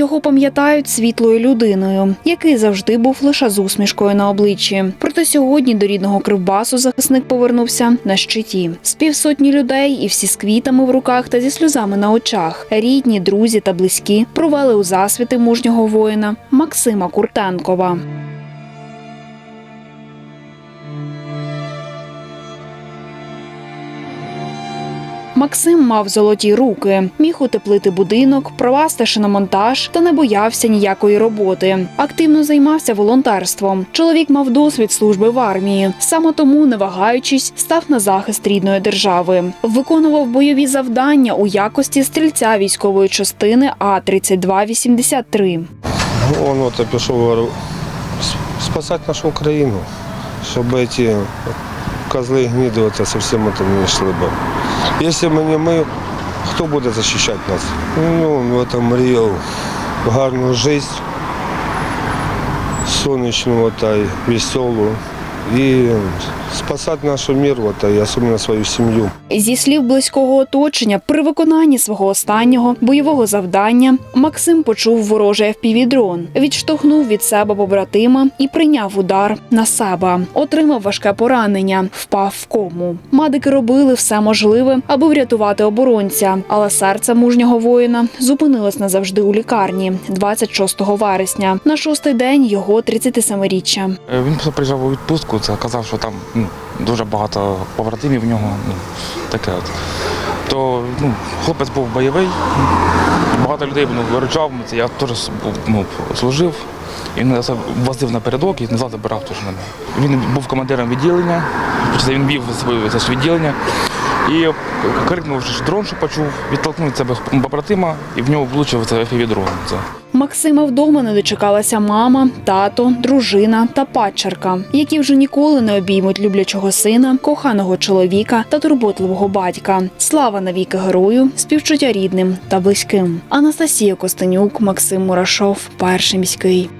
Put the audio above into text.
Його пам'ятають світлою людиною, який завжди був лише з усмішкою на обличчі. Проте сьогодні до рідного Кривбасу захисник повернувся на щиті. З півсотні людей і всі з квітами в руках та зі сльозами на очах. Рідні, друзі та близькі провели у засвіти мужнього воїна Максима Куртенкова. Максим мав золоті руки, міг утеплити будинок, провести шиномонтаж та не боявся ніякої роботи. Активно займався волонтерством. Чоловік мав досвід служби в армії. Саме тому, не вагаючись, став на захист рідної держави. Виконував бойові завдання у якості стрільця військової частини А 3283 Он от пішов говорю, «С- спасати нашу Україну, щоб ці козли оце зовсім не йшли б. Якщо ми не ми, хто буде захищати нас? Ну, этом мріяв гарну життя, сонячну та й веселу. І спасати нашу мир, от, і особливо свою сім'ю. Зі слів близького оточення, при виконанні свого останнього бойового завдання Максим почув ворожий FPV-дрон, відштовхнув від себе побратима і прийняв удар на себе. Отримав важке поранення, впав в кому. Медики робили все можливе, аби врятувати оборонця, але серце мужнього воїна зупинилось назавжди у лікарні 26 вересня. На шостий день його 37-річчя. Е, Він просто приїжджав у відпустку, це казав, що там ну, дуже багато побратимів в нього, ну, таке от. То ну, хлопець був бойовий, багато людей ну, виручав, я теж ну, служив. І він возив напередок і назад забирав теж мене. Він був командиром відділення, він вів своє відділення. І крикнув дрон, що почув, відтолкнув від себе побратима, і в нього влучив це. Це. Максима вдома не дочекалася мама, тато, дружина та падчерка, які вже ніколи не обіймуть люблячого сина, коханого чоловіка та турботливого батька. Слава навіки герою, співчуття рідним та близьким. Анастасія Костенюк, Максим Мурашов, перший міський.